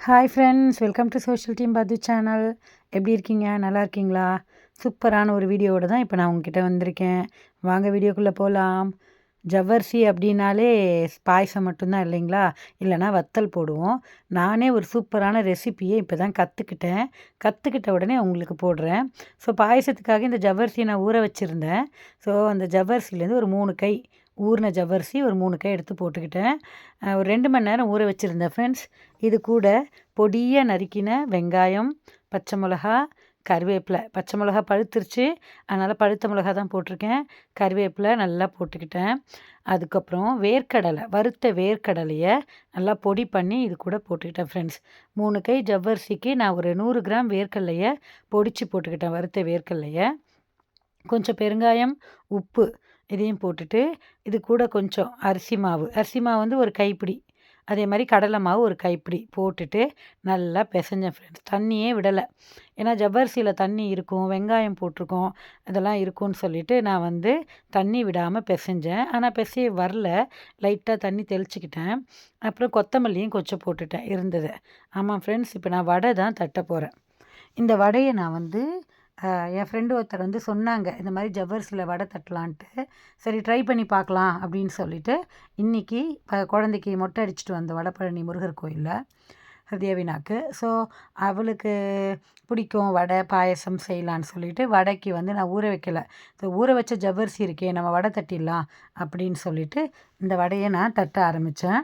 Hi friends welcome to social team பது channel எப்படி இருக்கீங்க? நல்லா இருக்கீங்களா? சூப்பரான ஒரு வீடியோவோட தான் இப்போ நான் உங்ககிட்ட வந்திருக்கேன். வாங்க வீடியோக்குள்ளே போகலாம் ஜவ்வரிசி அப்படின்னாலே பாயசம் மட்டும்தான் இல்லைங்களா? இல்லைனா வத்தல் போடுவோம். நானே ஒரு சூப்பரான ரெசிப்பியை இப்போ தான் கற்றுக்கிட்டேன் கற்றுக்கிட்ட உடனே உங்களுக்கு போடுறேன். ஸோ பாயசத்துக்காக இந்த ஜவ்வரிசியை நான் ஊற வச்சுருந்தேன். ஸோ அந்த ஜவ்வரிசிலேருந்து ஒரு மூணு கை ஊறின ஜவ்வரிசி ஒரு மூணு கை எடுத்து போட்டுக்கிட்டேன். ஒரு ரெண்டு மணி நேரம் ஊற வச்சுருந்தேன் ஃப்ரெண்ட்ஸ் இது கூட பொடியாக நறுக்கின வெங்காயம் பச்சை மிளகா கருவேப்பிலை. பச்சை மிளகா பழுத்துருச்சு அதனால் பழுத்த மிளகா தான் போட்டிருக்கேன். கருவேப்பிலை நல்லா போட்டுக்கிட்டேன். அதுக்கப்புறம் வேர்க்கடலை வறுத்த வேர்க்கடலையை நல்லா பொடி பண்ணி இது கூட போட்டுக்கிட்டேன் ஃப்ரெண்ட்ஸ் மூணு கை ஜவ்வரிசிக்கு நான் ஒரு நூறு கிராம் வேர்க்கடலையை பொடிச்சு போட்டுக்கிட்டேன் வறுத்த வேர்க்கடலையை. கொஞ்சம் பெருங்காயம் உப்பு இதையும் போட்டுட்டு இது கூட கொஞ்சம் அரிசி மாவு. அரிசி மாவு வந்து ஒரு கைப்பிடி. அதே மாதிரி கடலை மாவு ஒரு கைப்பிடி போட்டுட்டு நல்லா பிசைஞ்சேன் ஃப்ரெண்ட்ஸ் தண்ணியே விடலை. ஏன்னா ஜவ்வரிசியில் தண்ணி இருக்கும் வெங்காயம் போட்டிருக்கோம் இதெல்லாம் இருக்கும்னு சொல்லிட்டு நான் வந்து தண்ணி விடாமல் பிசைஞ்சேன். ஆனால் பிசைய வரல. லைட்டாக தண்ணி தெளிச்சுக்கிட்டேன். அப்புறம் கொத்தமல்லியும் கொச்சை போட்டுட்டேன் இருந்தது. ஆமாம் ஃப்ரெண்ட்ஸ் இப்போ நான் வடை தான் தட்ட போகிறேன் இந்த வடையை நான் வந்து என் ஃப்ரெண்டு ஒருத்தர் வந்து சொன்னாங்க இந்த மாதிரி ஜவ்வரிசியில் வடை தட்டலான்ட்டு. சரி ட்ரை பண்ணி பார்க்கலாம் அப்படின்னு சொல்லிட்டு இன்றைக்கி குழந்தைக்கு மொட்டை அடிச்சுட்டு வந்த வடபழனி முருகர் கோயிலில் ஹிருதயவினாக்கு. ஸோ அவளுக்கு பிடிக்கும் வடை பாயசம் செய்யலான்னு சொல்லிட்டு வடைக்கு வந்து நான் ஊற வைக்கல. ஸோ ஊற வச்ச ஜவ்வரிசி இருக்கே நம்ம வடை தட்டிடலாம் அப்படின்னு சொல்லிட்டு இந்த வடையை நான் தட்ட ஆரம்பித்தேன்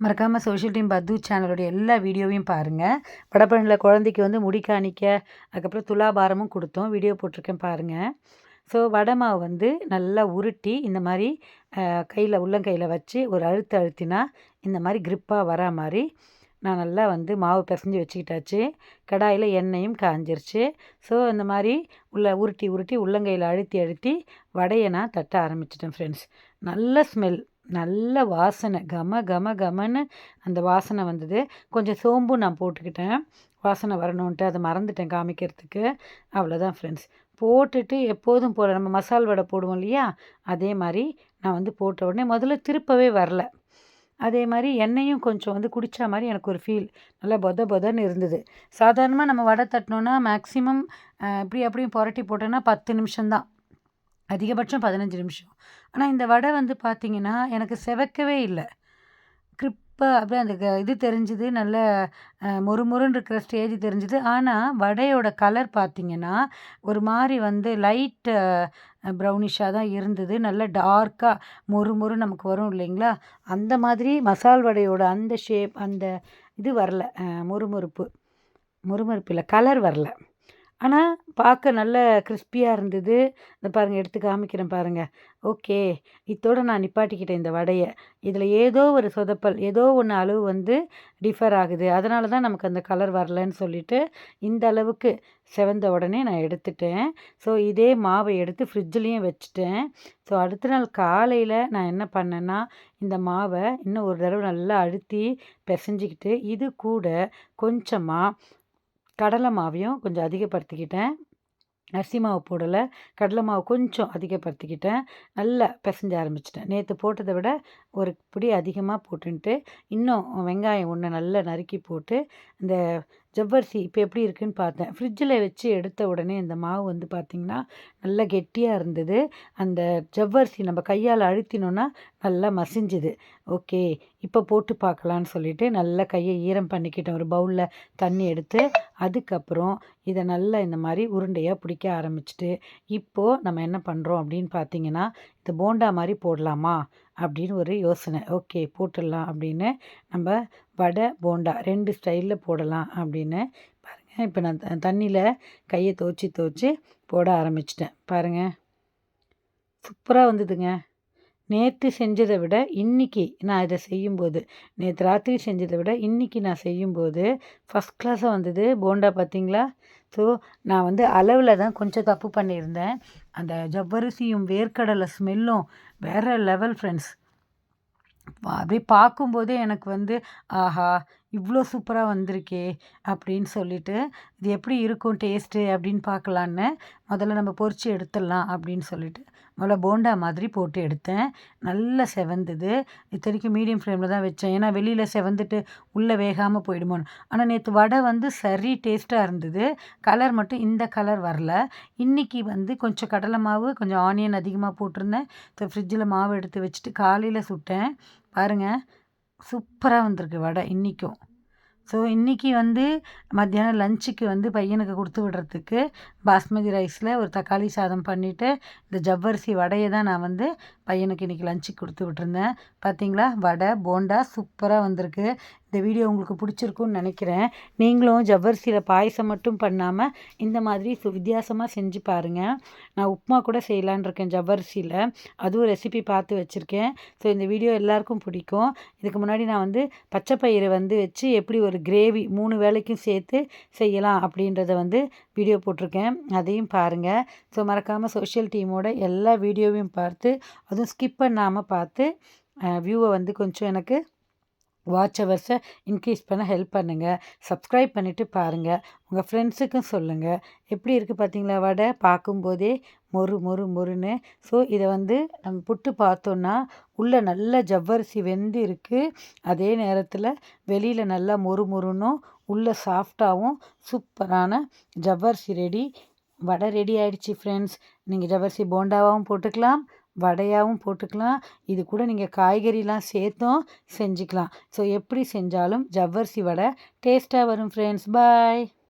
மறக்காமல் சோஷியல் டீம் பத்து சேனலோடைய எல்லா வீடியோவையும் பாருங்கள் வடபழனியில் குழந்தைக்கு வந்து முடி காணிக்க அதுக்கப்புறம் துலாபாரமும் கொடுத்தோம். வீடியோ போட்டிருக்கேன் பாருங்கள் ஸோ வடை மாவு வந்து நல்லா உருட்டி இந்த மாதிரி கையில் உள்ளங்கையில் வச்சு ஒரு அழுத்து அழுத்தினா இந்த மாதிரி கிரிப்பாக வரா மாதிரி நான் நல்லா வந்து மாவு பிசைஞ்சு வச்சுக்கிட்டாச்சு. கடாயில் எண்ணெயும் காஞ்சிருச்சு. ஸோ இந்த மாதிரி உள்ள உருட்டி உருட்டி உள்ளங்கையில் அழுத்தி அழுத்தி வடையை நான் தட்ட ஆரம்பிச்சிட்டேன் ஃப்ரெண்ட்ஸ் நல்ல ஸ்மெல் நல்ல வாசனை. கம கம கமன்னு அந்த வாசனை வந்தது. கொஞ்சம் சோம்பும் நான் போட்டுக்கிட்டேன். வாசனை வரணுன்ட்டு அதை மறந்துட்டேன் காமிக்கிறதுக்கு. அவ்வளோதான் ஃப்ரெண்ட்ஸ் போட்டுட்டு எப்போதும் போட நம்ம மசால் வடை போடுவோம் இல்லையா? அதே மாதிரி நான் வந்து போட்ட உடனே முதல்ல திருப்பவே வரல. அதே மாதிரி எண்ணெயும் கொஞ்சம் வந்து குடித்தா மாதிரி எனக்கு ஒரு ஃபீல் நல்லா பொத பொதன்னு இருந்தது. சாதாரணமாக நம்ம வடை தட்டினோன்னா மேக்ஸிமம் இப்படி அப்படியும் புரட்டி போட்டோன்னா பத்து நிமிஷம்தான். அதிகபட்சம் பதினஞ்சு நிமிஷம். ஆனால் இந்த வடை வந்து பார்த்திங்கன்னா எனக்கு செவக்கவே இல்லை. கிறிப்பாக அப்படியே அந்த க- இது தெரிஞ்சுது நல்ல மொறுமொறுன்னு இருக்கிற ஸ்டேஜ் தெரிஞ்சுது. ஆனால் வடையோட கலர் பார்த்திங்கன்னா ஒரு மாதிரி வந்து லைட் ப்ரௌனிஷாக தான் இருந்தது. நல்ல டார்க்காக மொறு மொறு நமக்கு வரும் இல்லைங்களா? அந்த மாதிரி மசால் வடையோட அந்த ஷேப் அந்த இது வரல அஹ், மொறுமொறுப்பு. மொறுமொறுப்பு இல்லை கலர் வரல. ஆனால் பார்க்க நல்ல கிறிஸ்பியாக இருந்தது. இந்த பாருங்கள் எடுத்து காமிக்கிறேன் பாருங்கள் ஓகே. இத்தோடு நான் நிப்பாட்டிக்கிட்டேன் இந்த வடையை. இதில் ஏதோ ஒரு சொதப்பல் ஏதோ ஒன்று அளவு வந்து டிஃபர் ஆகுது. அதனால தான் நமக்கு அந்த கலர் வரலன்னு சொல்லிட்டு இந்த அளவுக்கு செவந்த உடனே நான் எடுத்துட்டேன். ஸோ இதே மாவை எடுத்து ஃப்ரிட்ஜ்லேயும் வச்சுட்டேன். ஸோ அடுத்த நாள் காலையில் நான் என்ன பண்ணேன்னா இந்த மாவை இன்னும் ஒரு தடவை நல்லா அழுத்தி பிசைஞ்சிக்கிட்டு இது கூட கொஞ்சமாக கடலை மாவையும் கொஞ்சம் அதிகப்படுத்திக்கிட்டேன். அரிசி மாவு போடலை. கடலை மாவு கொஞ்சம் அதிகப்படுத்திக்கிட்டேன். நல்லா பிசைஞ்ச ஆரம்பிச்சிட்டேன். நேற்று போட்டதை விட ஒரு பிடி அதிகமாக போட்டுன்ட்டு இன்னும் வெங்காயம் ஒன்று நல்லா நறுக்கி போட்டு இந்த ஜவ்வரிசி இப்போ எப்படி இருக்குன்னு பார்த்தேன். ஃப்ரிட்ஜில் வச்சு எடுத்த உடனே இந்த மாவு வந்து பார்த்திங்கன்னா நல்லா கெட்டியாக இருந்தது. அந்த ஜவ்வரிசி நம்ம கையால் அழுத்தினோன்னா நல்லா மசிஞ்சுது. ஓகே இப்போ போட்டு பார்க்கலான்னு சொல்லிட்டு நல்லா கையை ஈரம் பண்ணிக்கிட்டேன். ஒரு பவுலில் தண்ணி எடுத்து அதுக்கப்புறம் இதை நல்லா இந்த மாதிரி உருண்டையாக பிடிக்க ஆரம்பிச்சிட்டு இப்போது நம்ம என்ன பண்ணுறோம் அப்படின்னு பார்த்தீங்கன்னா இது போண்டா மாதிரி போடலாமா? அப்படின்னு ஒரு யோசனை. ஓகே போட்டுடலாம் அப்படின்னு நம்ம வடை போண்டா ரெண்டு ஸ்டைலில் போடலாம் அப்படின்னு பாருங்கள் இப்போ நான் தண்ணியில் கையை துவச்சி துவச்சி போட ஆரம்பிச்சிட்டேன். பாருங்கள் சூப்பராக வந்ததுங்க. நேற்று செஞ்சதை விட இன்னைக்கு நான் இதை செய்யும்போது நேற்று ராத்திரி செஞ்சதை விட இன்னைக்கு நான் செய்யும்போது ஃபஸ்ட் கிளாஸாக வந்தது போண்டா பார்த்தீங்களா ஸோ நான் வந்து அளவில் தான் கொஞ்சம் தப்பு பண்ணியிருந்தேன். அந்த ஜவ்வரிசியும் வேர்க்கடலை ஸ்மெல்லும் வேறு லெவல் ஃப்ரெண்ட்ஸ் அப்படியே பார்க்கும்போதே எனக்கு வந்து ஆஹா இவ்வளோ சூப்பராக வந்திருக்கே அப்படின்னு சொல்லிட்டு இது எப்படி இருக்கும் டேஸ்ட்டு அப்படின்னு பார்க்கலான்னு முதல்ல நம்ம பொறிச்சு எடுத்துடலாம் அப்படின்னு சொல்லிட்டு முதல்ல போண்டா மாதிரி போட்டு எடுத்தேன். நல்லா செவந்தது. இத்தனைக்கும் மீடியம் ஃப்ளேமில் தான் வச்சேன். ஏன்னா வெளியில் செவந்துட்டு உள்ளே வேகாமல் போயிடுமோன்னு. ஆனால் நேற்று வடை வந்து சரி டேஸ்ட்டாக இருந்தது. கலர் மட்டும் இந்த கலர் வரல. இன்றைக்கி வந்து கொஞ்சம் கடலை மாவு கொஞ்சம் ஆனியன் அதிகமாக போட்டிருந்தேன். ஸோ ஃப்ரிட்ஜில் மாவு எடுத்து வச்சுட்டு காலையில் சுட்டேன். பாருங்கள் சூப்பராக வந்திருக்கு வடை இன்றைக்கும் ஸோ இன்றைக்கி வந்து மத்தியானம் லஞ்சுக்கு வந்து பையனுக்கு கொடுத்து விடுறதுக்கு பாஸ்மதி ரைஸில் ஒரு தக்காளி சாதம் பண்ணிவிட்டு இந்த ஜவ்வரிசி வடையை தான் நான் வந்து பையனுக்கு இன்றைக்கி லஞ்சுக்கு கொடுத்து விட்டுருந்தேன். பார்த்தீங்களா வடை போண்டா சூப்பராக வந்திருக்கு. இந்த வீடியோ உங்களுக்கு பிடிச்சிருக்குன்னு நினைக்கிறேன். நீங்களும் ஜவ்வரிசியில் பாயசம் மட்டும் பண்ணாமல் இந்த மாதிரி வித்தியாசமாக செஞ்சு பாருங்கள் நான் உப்புமா கூட செய்யலான் இருக்கேன் ஜவ்வரிசியில். அதுவும் ரெசிபி பார்த்து வச்சுருக்கேன். ஸோ இந்த வீடியோ எல்லாருக்கும் பிடிக்கும். இதுக்கு முன்னாடி நான் வந்து பச்சை பயிரை வந்து வச்சு எப்படி ஒரு கிரேவி மூணு வேலைக்கும் சேர்த்து செய்யலாம் அப்படின்றத வந்து வீடியோ போட்டிருக்கேன். அதையும் பாருங்கள் ஸோ மறக்காமல் சோஷியல் டீமோட எல்லா வீடியோவையும் பார்த்து அதுவும் ஸ்கிப் பண்ணாமல் பார்த்து வியூவை வந்து கொஞ்சம் எனக்கு வாட்ச் ஹவர்ஸை இன்க்ரீஸ் பண்ண ஹெல்ப் பண்ணுங்கள் சப்ஸ்கிரைப் பண்ணிவிட்டு பாருங்கள் உங்கள் ஃப்ரெண்ட்ஸுக்கும் சொல்லுங்கள் எப்படி இருக்குது பார்த்தீங்களா வடை? பார்க்கும்போதே மொறு மொறு மொறுன்னு. ஸோ இதை வந்து நம்ம புட்டு பார்த்தோன்னா உள்ளே நல்ல ஜவ்வரிசி வெந்து இருக்குது அதே நேரத்தில் வெளியில் நல்லா மொறு மொறுனும் உள்ளே சாஃப்டாகவும் சூப்பரான ஜவ்வரிசி ரெடி வடை ரெடி ஆகிடுச்சி ஃப்ரெண்ட்ஸ் நீங்கள் ஜவ்வரிசி போண்டாவாகவும் போட்டுக்கலாம். வடையாகவும் போட்டுக்கலாம். இது கூட நீங்கள் காய்கறிலாம் சேர்த்தும் செஞ்சுக்கலாம். ஸோ எப்படி செஞ்சாலும் ஜவ்வரிசி வடை டேஸ்ட்டாக வரும் ஃப்ரெண்ட்ஸ் பாய்